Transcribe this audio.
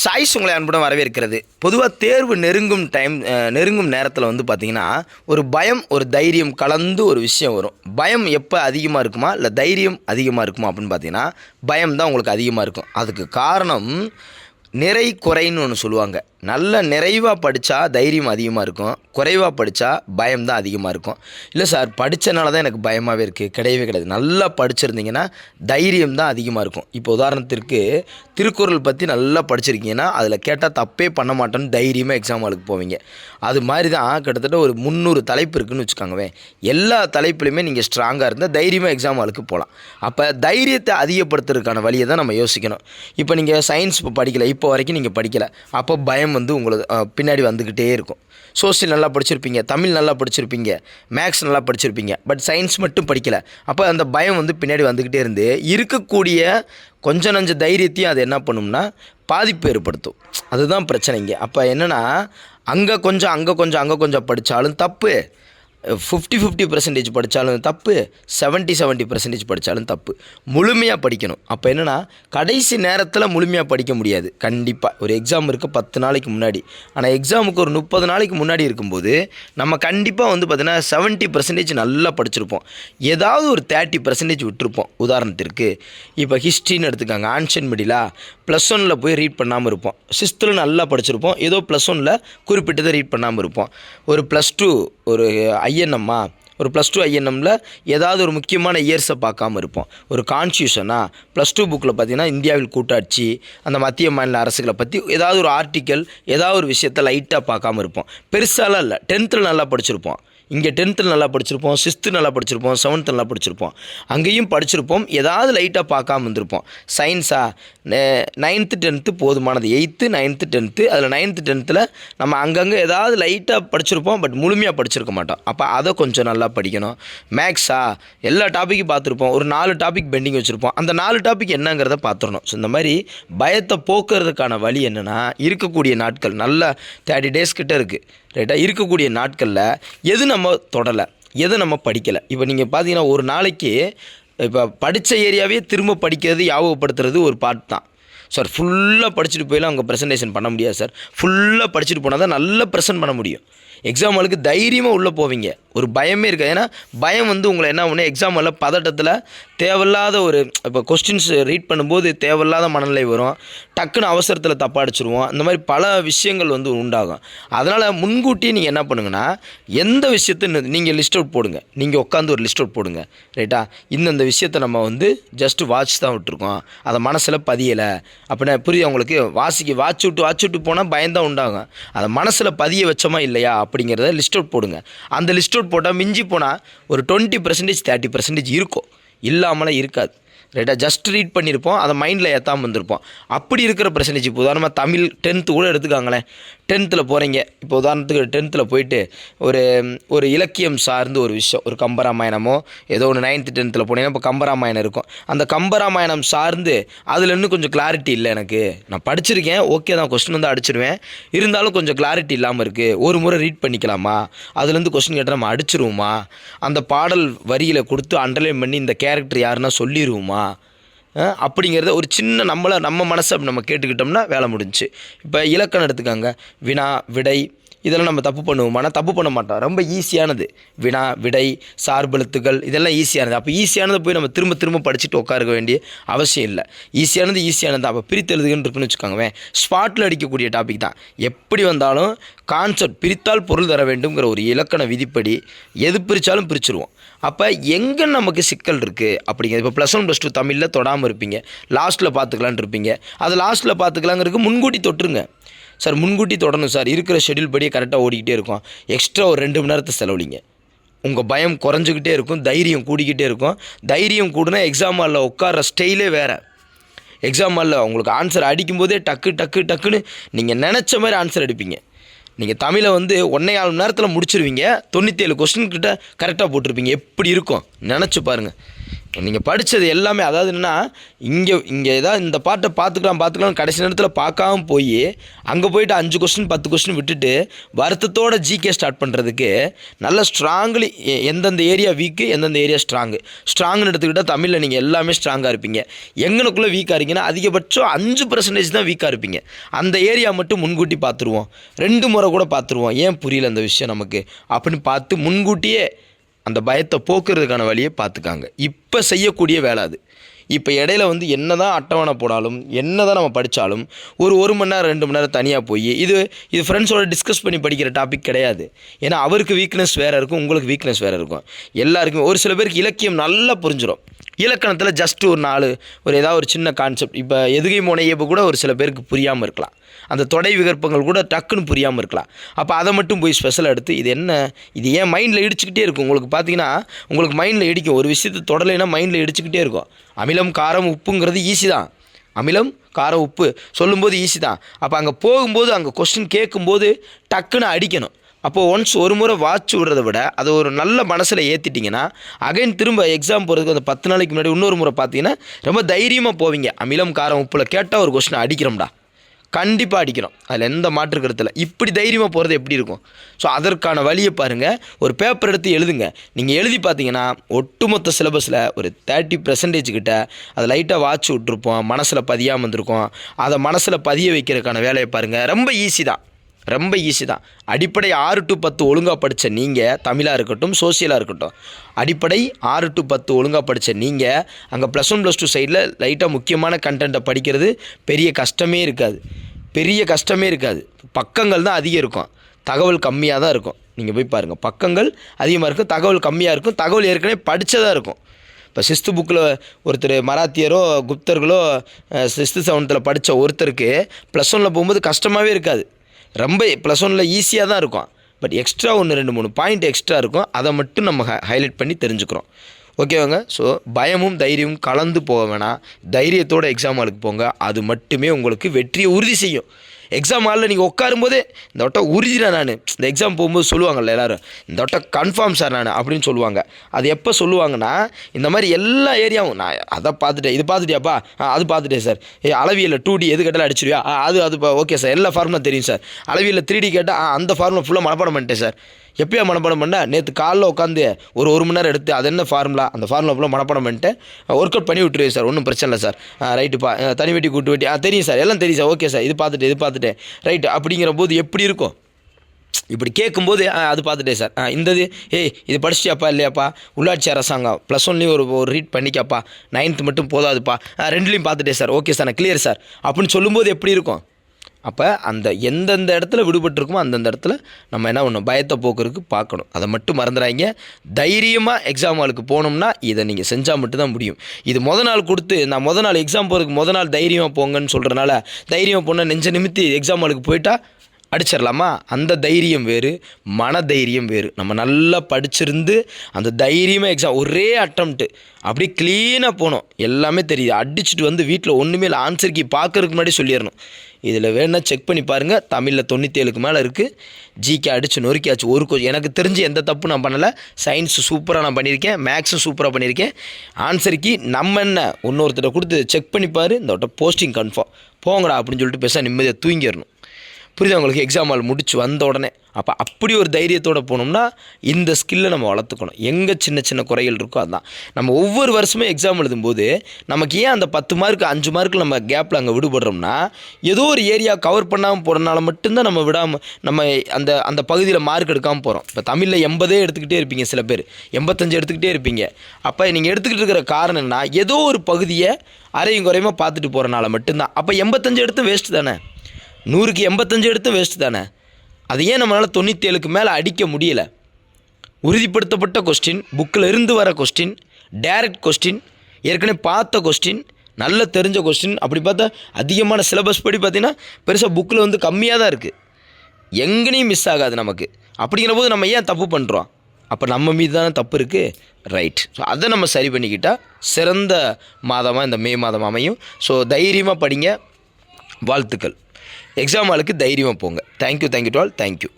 Choice உங்களை அன்புடன் வரவேற்கிறது. பொதுவாக தேர்வு நெருங்கும் டைம் நெருங்கும் நேரத்தில் வந்து பார்த்திங்கன்னா ஒரு பயம் ஒரு தைரியம் கலந்து ஒரு விஷயம் வரும். பயம் எப்போ அதிகமாக இருக்குமா இல்லை தைரியம் அதிகமாக இருக்குமா அப்படின்னு பார்த்தீங்கன்னா பயம் தான் உங்களுக்கு அதிகமாக இருக்கும். அதுக்கு காரணம் நிறை குறைன்னு ஒன்று சொல்லுவாங்க. நல்ல நிறைவாக படித்தா தைரியம் அதிகமாக இருக்கும். குறைவாக படித்தா பயம் தான் அதிகமாக இருக்கும். இல்லை சார் படித்தனால தான் எனக்கு பயமாகவே இருக்குது கிடையவே கிடையாது. நல்லா படிச்சிருந்தீங்கன்னா தைரியம் தான் அதிகமாக இருக்கும். இப்போ உதாரணத்திற்கு திருக்குறள் பற்றி நல்லா படிச்சிருக்கீங்கன்னா அதில் கேட்டால் தப்பே பண்ண மாட்டோன்னு தைரியமாக எக்ஸாம் ஹாலுக்கு போவீங்க. அது மாதிரி தான் கிட்டத்தட்ட ஒரு முந்நூறு தலைப்பு இருக்குன்னு வச்சுக்கோங்கவே எல்லா தலைப்புலையுமே நீங்கள் ஸ்ட்ராங்காக இருந்தால் தைரியமாக எக்ஸாம் ஹாலுக்கு போகலாம் அப்போ தைரியத்தை அதிகப்படுத்துறதுக்கான வழியை தான் நம்ம யோசிக்கணும். இப்போ நீங்கள் சயின்ஸ் இப்போ படிக்கலை. இப்போ வரைக்கும் நீங்கள் படிக்கலை. அப்போ பயம் வந்து உங்களுக்கு பின்னாடி வந்துக்கிட்டே இருக்கும். சோசியல் நல்லா படிச்சிருப்பீங்க தமிழ் நல்லா படிச்சிருப்பீங்க மேக்ஸ் நல்லா படிச்சிருப்பீங்க பட் சயின்ஸ் மட்டும் படிக்கலை. அப்போ அந்த பயம் வந்து பின்னாடி வந்துக்கிட்டே இருந்து இருக்கக்கூடிய கொஞ்ச நஞ்ச தைரியத்தையும் அது என்ன பண்ணும்னா பாதிப்பு ஏற்படுத்தும். அதுதான் பிரச்சனைங்க அப்போ என்னென்னா அங்கே கொஞ்சம் அங்கே கொஞ்சம் அங்கே கொஞ்சம் படித்தாலும் தப்பு. ஃபிஃப்டி ஃபிஃப்டி பர்சன்டேஜ் படித்தாலும் தப்பு 70 செவன்ட்டி பர்சன்டேஜ் படித்தாலும் தப்பு. முழுமையாக படிக்கணும். அப்போ என்னென்னா கடைசி நேரத்தில் முழுமையாக படிக்க முடியாது. கண்டிப்பாக ஒரு எக்ஸாம் இருக்குது பத்து நாளைக்கு முன்னாடி. ஆனால் எக்ஸாமுக்கு ஒரு முப்பது நாளைக்கு முன்னாடி இருக்கும்போது நம்ம கண்டிப்பாக வந்து பார்த்திங்கன்னா செவன்ட்டி பர்சன்டேஜ் நல்லா படிச்சிருப்போம். ஏதாவது ஒரு தேர்ட்டி பர்சன்டேஜ் விட்டுருப்போம். உதாரணத்திற்கு இப்போ ஹிஸ்ட்ரின்னு எடுத்துக்காங்க. ஆன்ஷன் மிடிலா ப்ளஸ் ஒனில் போய் ரீட் பண்ணாமல் இருப்போம். சிக்ஸ்த்தில் நல்லா படிச்சிருப்போம். ஏதோ ப்ளஸ் ஒனில் குறிப்பிட்டதை ரீட் பண்ணாமல் இருப்போம். ஒரு ப்ளஸ் டூ ஒரு ஐஎன்எம்மா ஒரு ப்ளஸ் டூ ஐஎன்எம்மில் ஏதாவது ஒரு முக்கியமான இயர்ஸை பார்க்காம இருப்போம். ஒரு கான்ஸ்டியூஷனா ப்ளஸ் டூ புக்கில் பார்த்தீங்கன்னா இந்தியாவில் கூட்டாட்சி அந்த மத்திய மாநில அரசுகளை பற்றி ஏதாவது ஒரு ஆர்டிக்கல் ஏதாவது ஒரு விஷயத்தை லைட்டாக பார்க்காம இருப்போம். பெருசாலாம் இல்லை டென்த்தில் நல்லா படிச்சிருப்போம். இங்கே டென்த்தில் நல்லா படிச்சிருப்போம் சிக்ஸ்த்து நல்லா படிச்சிருப்போம் செவன்த்து நல்லா படிச்சிருப்போம். அங்கேயும் படிச்சிருப்போம் ஏதாவது லைட்டாக பார்க்காம இருந்திருப்போம். சயின்ஸா நைன்த்து டென்த்து போதுமானது. எயித்து நைன்த்து டென்த்து அதில் நைன்த்து டென்த்தில் நம்ம அங்கங்கே ஏதாவது லைட்டாக படிச்சிருப்போம் பட் முழுமையாக படிச்சிருக்க மாட்டோம். அப்போ அதை கொஞ்சம் நல்லா படிக்கணும். மேக்ஸா எல்லா டாப்பிக்கும் பார்த்துருப்போம். ஒரு நாலு டாபிக் பெண்டிங் வச்சுருப்போம். அந்த நாலு டாபிக் என்னங்கிறத பார்த்துடணும். ஸோ இந்த மாதிரி பயத்தை போக்குறதுக்கான வழி என்னென்னா இருக்கக்கூடிய நாட்கள். நல்ல தேர்ட்டி டேஸ் கிட்டே இருக்குது ரைட்டாக இருக்கக்கூடிய நாட்களில் எது நம்ம தொடலை? எது நம்ம படிக்கலை? இப்போ நீங்கள் பார்த்தீங்கன்னா ஒரு நாளைக்கு இப்போ படித்த ஏரியாவே திரும்ப படிக்கிறது ஞாபகப்படுத்துறது ஒரு பார்ட் தான். சார் ஃபுல்லாக படிச்சுட்டு போயெல்லாம் அங்கே ப்ரெசன்டேஷன் பண்ண முடியாது சார் ஃபுல்லாக படிச்சுட்டு போனால் தான் நல்லா ப்ரெசென்ட் பண்ண முடியும். எக்ஸாம் ஹாலுக்கு தைரியமாக உள்ளே போவீங்க. ஒரு பயமே இருக்காது. ஏன்னா பயம் வந்து உங்களை என்ன ஒன்று எக்ஸாம் வரல பதட்டத்தில் தேவையில்லாத ஒரு இப்போ கொஸ்டின்ஸ் ரீட் பண்ணும்போது தேவையில்லாத மனநிலை வரும். டக்குன்னு அவசரத்தில் தப்பாடிச்சிருவோம் இந்த மாதிரி பல விஷயங்கள் வந்து உண்டாகும். அதனால் முன்கூட்டியே நீங்கள் என்ன பண்ணுங்கன்னா எந்த விஷயத்தை நீங்கள் லிஸ்ட் அவுட் போடுங்க. நீங்கள் உட்காந்து ஒரு லிஸ்ட் அவுட் போடுங்க. ரைட்டா இந்தந்த விஷயத்தை நம்ம வந்து ஜஸ்ட் வாட்ச் தான் விட்டுருக்கோம். அதை மனசில் பதியலை. அப்படின்னா புரியுது உங்களுக்கு? வாசிக்க வாட்ச் விட்டு வாட்ச் விட்டு போனால் பயந்தான் உண்டாகும். அதை மனசில் பதிய வச்சோமா இல்லையா? அப்படிங்கிறத லிஸ்ட் அவுட் போடுங்க. அந்த லிஸ்ட் அவுட் போட்டால் மிஞ்சி போனால் ஒரு டுவெண்ட்டி பர்சன்டேஜ் தேர்ட்டி பர்சன்டேஜ் இருக்கும். இல்லாமலாம் இருக்காது. ரைட்டாக ஜஸ்ட் ரீட் பண்ணியிருப்போம் அதை மைண்டில் ஏற்றாமல் வந்திருப்போம் அப்படி இருக்கிற பிரச்சனைச்சு இப்போ உதாரணமாக தமிழ் டென்த்து கூட எடுத்துக்காங்களேன். டென்த்தில் போகிறீங்க இப்போ உதாரணத்துக்கு டென்த்தில் போயிட்டு ஒரு ஒரு இலக்கியம் சார்ந்து ஒரு விஷயம். ஒரு கம்பராமாயணமோ ஏதோ ஒன்று நைன்த்து டென்த்தில் போனீங்கன்னா இப்போ கம்பராமாயணம் இருக்கும். அந்த கம்பராமாயணம் சார்ந்து அதில் இன்னும் கொஞ்சம் கிளாரிட்டி இல்லை எனக்கு. நான் படிச்சிருக்கேன். ஓகே தான். கொஸ்டின் வந்து அடிச்சிருவேன். இருந்தாலும் கொஞ்சம் கிளாரிட்டி இல்லாமல் இருக்குது ஒரு முறை ரீட் பண்ணிக்கலாமா? அதுலேருந்து கொஸ்டின் கேட்டால் நம்ம அடிச்சிருவோமா? அந்த பாடல் வரியில் கொடுத்து அண்டர்லைன் பண்ணி இந்த கேரக்டர் யாருன்னா சொல்லிடுவோமா முடியுமா அப்படிங்கிறத ஒரு சின்ன நம்மளை நம்ம மனசை நம்ம கேட்டுக்கிட்டோம்னா வேலை முடிஞ்சுச்சு. இப்போ இலக்கணம் எடுத்துக்காங்க. வினா விடை இதெல்லாம் நம்ம தப்பு பண்ணுவோம்? ஆனால் தப்பு பண்ண மாட்டோம். ரொம்ப ஈஸியானது வினா விடை சார்பெழுத்துகள் இதெல்லாம் ஈஸியானது அப்போ ஈஸியானதை போய் நம்ம திரும்ப திரும்ப படிச்சுட்டு உட்காருக்க வேண்டிய அவசியம் இல்லை. ஈஸியானது ஈஸியானது அப்போ பிரித்தெழுதுகன்னு இருக்குன்னு வச்சுக்கோங்களேன். ஸ்பாட்டில் அடிக்கக்கூடிய டாபிக் தான். எப்படி வந்தாலும் கான்செப்ட் பிரித்தால் பொருள் தர வேண்டுங்கிற ஒரு இலக்கண விதிப்படி எது பிரித்தாலும் பிரிச்சுருவோம். அப்போ எங்கே நமக்கு சிக்கல் இருக்குது அப்படிங்கிறது? இப்போ ப்ளஸ் ஒன் ப்ளஸ் டூ தமிழில் தொடாமல் இருப்பீங்க. லாஸ்ட்டில் பார்த்துக்கலான் இருப்பீங்க. அதை லாஸ்ட்டில் பார்த்துக்கலாங்கிறதுக்கு முன்கூட்டி தொட்டுருங்க. சார் முன்கூட்டி தொடரணும் சார். இருக்கிற ஷெடியூல் படியே கரெக்டாக ஓடிக்கிட்டே இருக்கும். எக்ஸ்ட்ரா ஒரு ரெண்டு மணி நேரத்தை செலவழிங்க உங்கள் பயம் குறைஞ்சிக்கிட்டே இருக்கும். தைரியம் கூடிக்கிட்டே இருக்கும். தைரியம் கூடுனா எக்ஸாம் ஹாலில் உட்கார ஸ்டைலே வேறு. எக்ஸாம் ஹாலில் உங்களுக்கு ஆன்சர் அடிக்கும்போதே டக்கு டக்கு டக்குன்னு நீங்கள் நினச்ச மாதிரி ஆன்சர் அடிப்பீங்க நீங்கள் தமிழை வந்து ஒன்றே ஆறு மணி நேரத்தில் முடிச்சிருவீங்க. தொண்ணூற்றி ஏழு கொஸ்டின் கிட்ட கரெக்டாக போட்டிருப்பீங்க. எப்படி இருக்கும்? நினச்சி பாருங்கள் நீங்கள் படித்தது எல்லாமே அதாவது என்னென்னா இங்கே இங்கே ஏதாவது இந்த பாட்டை பார்த்துக்கலாம் பார்த்துக்கலாம் கடைசி நேரத்தில் பார்க்காம போய் அங்கே போயிட்டு அஞ்சு கொஸ்டின் பத்து கொஸ்டின் விட்டுட்டு வருத்தத்தோட ஜிகே ஸ்டார்ட் பண்ணுறதுக்கு நல்ல ஸ்ட்ராங்லி எந்தெந்த ஏரியா வீக்கு எந்தெந்த ஏரியா ஸ்ட்ராங்கு ஸ்ட்ராங்னு எடுத்துக்கிட்டால் தமிழில் நீங்கள் எல்லாமே ஸ்ட்ராங்காக இருப்பீங்க. எங்கனுக்குள்ளே வீக்காக இருக்கீங்கன்னா அதிகபட்சம் அஞ்சு பர்சன்டேஜ் தான் வீக்காக இருப்பீங்க. அந்த ஏரியா மட்டும் முன்கூட்டி பார்த்துருவோம். ரெண்டு முறை கூட பார்த்துருவோம். ஏன் புரியல அந்த விஷயம் நமக்கு? அப்படின்னு பார்த்து முன்கூட்டியே அந்த பயத்தை போக்குறதுக்கான வழியை பார்த்துக்காங்க. இப்போ செய்யக்கூடிய வேலை அது. இப்போ இடையில வந்து என்ன தான் அட்டவணை போடாலும் என்ன தான் நம்ம படித்தாலும் ஒரு ஒரு மணி நேரம் ரெண்டு மணி நேரம் தனியாக போய் இது இது ஃப்ரெண்ட்ஸோட டிஸ்கஸ் பண்ணி படிக்கிற டாபிக் கிடையாது. ஏன்னா அவருக்கு வீக்னஸ் வேறு இருக்கும் உங்களுக்கு வீக்னஸ் வேறு இருக்கும். எல்லாருக்குமே ஒரு சில பேருக்கு இலக்கியம் நல்லா புரிஞ்சிடும் இலக்கணத்தில் ஜஸ்ட் ஒரு நாலு ஒரு ஏதாவது ஒரு சின்ன கான்செப்ட் இப்போ எதுகை முனையப்பு கூட ஒரு சில பேருக்கு புரியாமல் இருக்கலாம். அந்த தொடை விகற்பங்கள் கூட டக்குன்னு புரியாமல் இருக்கலாம். அப்போ அதை மட்டும் போய் ஸ்பெஷல் எடுத்து இது என்ன? இது ஏன் மைண்டில் இடிச்சுக்கிட்டே இருக்கும்? உங்களுக்கு பார்த்தீங்கன்னா உங்களுக்கு மைண்டில் இடிக்கும். ஒரு விஷயத்தை தொடலைன்னா மைண்டில் இடிச்சுக்கிட்டே இருக்கும். அமிலம் காரம் உப்புங்கிறது ஈஸி தான். அமிலம் காரம் உப்பு சொல்லும்போது ஈஸி தான். அப்போ அங்கே போகும்போது அங்கே கொஸ்டின் கேட்கும்போது டக்குன்னு அடிக்கணும். அப்போது ஒன்ஸ் ஒரு முறை வாட்ச் விடுறத விட அதை ஒரு நல்ல மனசில் ஏற்றிட்டிங்கன்னா அகைன் திரும்ப எக்ஸாம் போகிறதுக்கு அந்த பத்து நாளைக்கு முன்னாடி இன்னொரு முறை பார்த்தீங்கன்னா ரொம்ப தைரியமாக போவீங்க. அமிலம் காரம் உப்பில் கேட்டால் ஒரு கொஸ்டின் அடிக்கிறோம்டா. கண்டிப்பாக அடிக்கிறோம். அதில் எந்த மாற்று கருத்தில் இப்படி தைரியமாக போகிறது எப்படி இருக்கும்? ஸோ அதற்கான வழியை பாருங்கள் ஒரு பேப்பர் எடுத்து எழுதுங்க. நீங்கள் எழுதி பார்த்தீங்கன்னா ஒட்டுமொத்த சிலபஸில் ஒரு தேர்ட்டி பர்சன்டேஜ் கிட்ட அதை லைட்டாக வாட்ச் விட்ருப்போம் மனசில் பதியாமல் வந்திருக்கோம் அதை மனசில் பதிய வைக்கிறதுக்கான வேலையை பாருங்கள் ரொம்ப ஈஸி தான். ரொம்ப ஈஸி தான். அடிப்படை ஆறு டு பத்து ஒழுங்காக படித்த நீங்கள் தமிழாக இருக்கட்டும் சோசியலாக இருக்கட்டும். அடிப்படை ஆறு டு பத்து ஒழுங்காக படித்த நீங்கள் அங்கே ப்ளஸ் ஒன் ப்ளஸ் டூ சைடில் லைட்டாக முக்கியமான கண்டென்ட்டை படிக்கிறது பெரிய கஷ்டமே இருக்காது. பெரிய கஷ்டமே இருக்காது. பக்கங்கள் தான் அதிகம் இருக்கும். தகவல் கம்மியாக தான் இருக்கும். நீங்கள் போய் பாருங்கள் பக்கங்கள் அதிகமாக இருக்கும். தகவல் கம்மியாக இருக்கும். தகவல் ஏற்கனவே படித்ததாக இருக்கும். இப்போ சிஸ்து புக்கில் ஒருத்தர் மராத்தியரோ குப்தர்களோ சிஸ்து செவன்த்தில் படித்த ஒருத்தருக்கு ப்ளஸ் ஒனில் போகும்போது கஷ்டமாகவே இருக்காது. ரொம்ப ப்ளஸ் ஒனில் ஈஸியாக தான் இருக்கும். பட் எக்ஸ்ட்ரா ஒன்று ரெண்டு மூணு பாயிண்ட் எக்ஸ்ட்ரா இருக்கும். அதை மட்டும் நம்ம ஹைலைட் பண்ணி தெரிஞ்சுக்கிறோம். ஓகேவாங்க ஸோ பயமும் தைரியமும் கலந்து போக வேணாம். தைரியத்தோட எக்ஸாம் ஹாலுக்கு போங்க. அது மட்டுமே உங்களுக்கு வெற்றியை உறுதி செய்யும். எக்ஸாம் ஹாலில் நீங்கள் உட்காரும்போது இந்த வட்டம் உறுதிடா நான். இந்த எக்ஸாம் போகும்போது சொல்லுவாங்கல்ல எல்லாரும் இந்த வட்டம் கன்ஃபார்ம் சார் நான் அப்படின்னு சொல்லுவாங்க. அது எப்போ சொல்லுவாங்கன்னா இந்த மாதிரி எல்லா ஏரியாவும் நான் அதை பார்த்துட்டேன் இது பார்த்துட்டியாப்பா? ஆ அது பார்த்துட்டேன் சார் ஏ அளவியல் டூ டி எது கேட்டாலும் அடிச்சிருவியா? அது அது ஓகே சார் எல்லா ஃபார்முலாம் தெரியும் சார் அளவியில் த்ரீ டி கேட்டால் ஆ அந்த ஃபார்முலா ஃபுல்லாக மனப்பாடம் பண்ணிட்டேன் சார் எப்பயா மனப்பாடம் பண்ண நேற்று காலைல உட்காந்து ஒரு ஒரு மணி நேரம் எடுத்து அது என்ன ஃபார்முலா அந்த ஃபார்முலா ஃபுல்லாக மனப்பாடம் பண்ணிட்டு ஒர்க் அவுட் பண்ணி விட்டுருவேன் சார் ஒன்றும் பிரச்சனை இல்லை சார். ரைட்டுப்பா தனி வெட்டி கூட்டு வெட்டி ஆ தெரியும் சார் எல்லாம் தெரியும் சார் ஓகே சார் இது பார்த்துட்டு இது பார்த்துட்டேன். ரைட்டு அப்படிங்கிற போது எப்படி இருக்கும்? இப்படி கேட்கும்போது ஆ, அது பார்த்துட்டேன் சார். இந்த இது ஏய் இது படிச்சிட்டியாப்பா இல்லையாப்பா? உள்ளாட்சி அரசாங்கம் ப்ளஸ் ஒன்லேயும் ஒரு ஒரு ரீட் பண்ணிக்காப்பா. நைன்த்து மட்டும் போதாதுப்பா. ரெண்டுலேயும் பார்த்துட்டேன் சார் ஓகே சார் நான் கிளியர் சார். அப்படின்னு சொல்லும்போது எப்படி இருக்கும்? அப்போ அந்த எந்தெந்த இடத்துல விடுபட்டிருக்குமோ அந்தந்த இடத்துல நம்ம என்ன பண்ணணும்? பயத்தை போக்குறதுக்கு பார்க்கணும். அதை மட்டும் மறந்துடாங்க தைரியமாக எக்ஸாம் ஹாலுக்கு போனோம்னா இதை நீங்கள் செஞ்சால் மட்டும்தான் முடியும். இது முத நாள் கொடுத்து நான் முத நாள் எக்ஸாம் போகிறதுக்கு முத நாள் தைரியமாக போங்கன்னு சொல்கிறனால தைரியமாக போனால் நெஞ்ச நிமித்தி எக்ஸாம் ஹாலுக்கு போயிட்டால் அடிச்சிடலாமா அந்த தைரியம் வேறு மன தைரியம் வேறு. நம்ம நல்லா படிச்சிருந்து அந்த தைரியமாக எக்ஸாம் ஒரே அட்டம்ப்ட்டு அப்படியே க்ளீனாக போனோம். எல்லாமே தெரியுது. அடிச்சுட்டு வந்து வீட்டில் ஒன்றுமே இல்லை. ஆன்சர் கீ பார்க்கறதுக்கு முன்னாடி சொல்லிடணும் இதில் வேணால் செக் பண்ணி பாருங்கள் தமிழில் தொண்ணூற்றேழுக்கு மேலே இருக்குது ஜிகே அடிச்சு நொறுக்கியாச்சு. ஒரு கொ எனக்கு தெரிஞ்சு எந்த தப்பும் நான் பண்ணலை. சயின்ஸ் சூப்பராக நான் பண்ணியிருக்கேன் மேக்ஸும் சூப்பராக பண்ணியிருக்கேன் ஆன்சர் கீ நம்ம என்ன? இன்னொருத்தர் கொடுத்து செக் பண்ணி பாரு. இந்த போஸ்டிங் கன்ஃபார்ம் போங்கடா அப்படின்னு சொல்லிட்டு பேச நிம்மதியாக தூங்கிடணும் புரியுது உங்களுக்கு? எக்ஸாம் ஹால் முடிச்சு வந்த உடனே. அப்போ அப்படி ஒரு தைரியத்தோடு போனோம்னா இந்த ஸ்கில்லை நம்ம வளர்த்துக்கணும். எங்கே சின்ன சின்ன குறைகள் இருக்கோ அதுதான் நம்ம ஒவ்வொரு வருஷமும் எக்ஸாம் எழுதும்போது நமக்கு ஏன் அந்த பத்து மார்க் அஞ்சு மார்க் நம்ம கேப்பில் அங்கே விடுபடுறோம்னா ஏதோ ஒரு ஏரியா கவர் பண்ணாமல் போகிறனால மட்டும்தான் நம்ம விடாமல் நம்ம அந்த அந்த பகுதியில் மார்க் எடுக்காமல் போகிறோம் இப்போ தமிழில் எண்பதே எடுத்துக்கிட்டே இருப்பீங்க சில பேர். எண்பத்தஞ்சு எடுத்துக்கிட்டே இருப்பீங்க. அப்போ நீங்கள் எடுத்துக்கிட்டு இருக்கிற காரணம் என்ன ஏதோ ஒரு பகுதியை அரையும் குறையுமா பார்த்துட்டு போகிறனால மட்டும்தான். அப்போ எண்பத்தஞ்சு எடுத்து வேஸ்ட்டு தானே? நூறுக்கு எண்பத்தஞ்சு எடுத்து வேஸ்ட் தானே? அது ஏன் நம்மளால் தொண்ணூற்றேழுக்கு மேலே அடிக்க முடியல? உறுதிப்படுத்தப்பட்ட கொஸ்டின் புக்கில் இருந்து வர கொஸ்டின் டைரக்ட் கொஸ்டின் ஏற்கனவே பார்த்த கொஸ்டின் நல்ல தெரிஞ்ச கொஸ்டின் அப்படி பார்த்தா அதிகமான சிலபஸ் படி பார்த்திங்கன்னா பெருசாக புக்கில் வந்து கம்மியாக தான் இருக்குது எங்கேனையும் மிஸ் ஆகாது நமக்கு. அப்படிங்கிற போது நம்ம ஏன் தப்பு பண்ணுறோம் அப்போ நம்ம மீது தானே தப்பு இருக்குது ரைட் ஸோ அதை நம்ம சரி பண்ணிக்கிட்டால் சிறந்த மாதமாக இந்த மே மாதம் அமையும். ஸோ தைரியமாக படிங்க. வாழ்த்துக்கள். எக்ஸாம் ஆளுக்கு தைரியமாக போங்க. Thank you thank you to all thank you